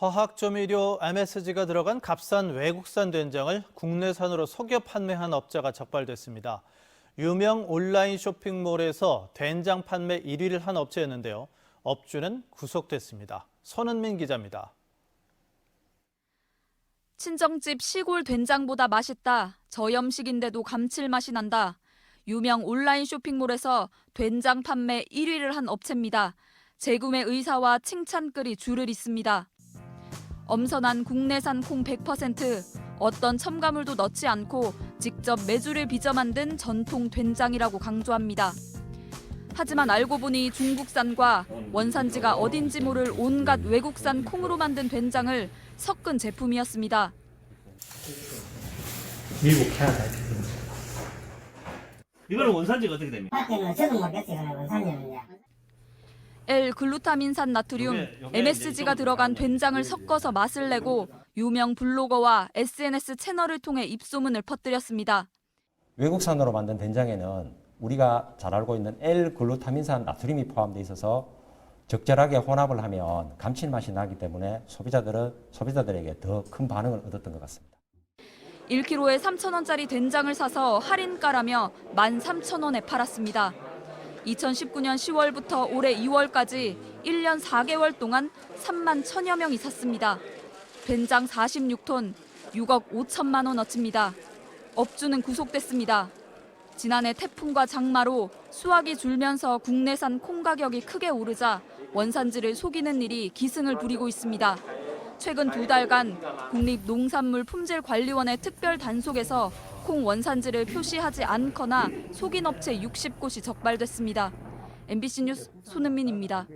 화학 조미료 MSG가 들어간 값싼 외국산 된장을 국내산으로 속여 판매한 업자가 적발됐습니다. 유명 온라인 쇼핑몰에서 된장 판매 1위를 한 업체였는데요. 업주는 구속됐습니다. 손은민 기자입니다. 친정집 시골 된장보다 맛있다. 저염식인데도 감칠맛이 난다. 유명 온라인 쇼핑몰에서 된장 판매 1위를 한 업체입니다. 재구매 의사와 칭찬글이 줄을 잇습니다. 엄선한 국내산 콩 100%, 어떤 첨가물도 넣지 않고 직접 메주를 빚어 만든 전통 된장이라고 강조합니다. 하지만 알고 보니 중국산과 원산지가 어딘지 모를 온갖 외국산 콩으로 만든 된장을 섞은 제품이었습니다. 미국, 캐나다 이거는 원산지가 어떻게 됩니까? 밖에는 원산 글루타민산 나트륨, MSG가 들어간 좀- 된장을 섞어서 맛을 내고 유명 블로거와 SNS 채널을 통해 입소문을 퍼뜨렸습니다. 외국산으로 만든 된장에는 우리가 잘 알고 있는 L-글루타민산 나트륨이 포함되어 있어서 적절하게 혼합을 하면 감칠맛이 나기 때문에 소비자들은 소비자들에게 더 큰 반응을 얻었던 것 같습니다. 1kg에 3,000원짜리 된장을 사서 할인가라며 13,000원에 팔았습니다. 2019년 10월부터 올해 2월까지 1년 4개월 동안 3만 1천여 명이 샀습니다. 된장 46톤, 6억 5천만 원어치입니다. 업주는 구속됐습니다. 지난해 태풍과 장마로 수확이 줄면서 국내산 콩 가격이 크게 오르자 원산지를 속이는 일이 기승을 부리고 있습니다. 최근 두 달간 국립농산물품질관리원의 특별 단속에서 콩 원산지를 표시하지 않거나 속인 업체 60곳이 적발됐습니다. MBC 뉴스 손은민입니다.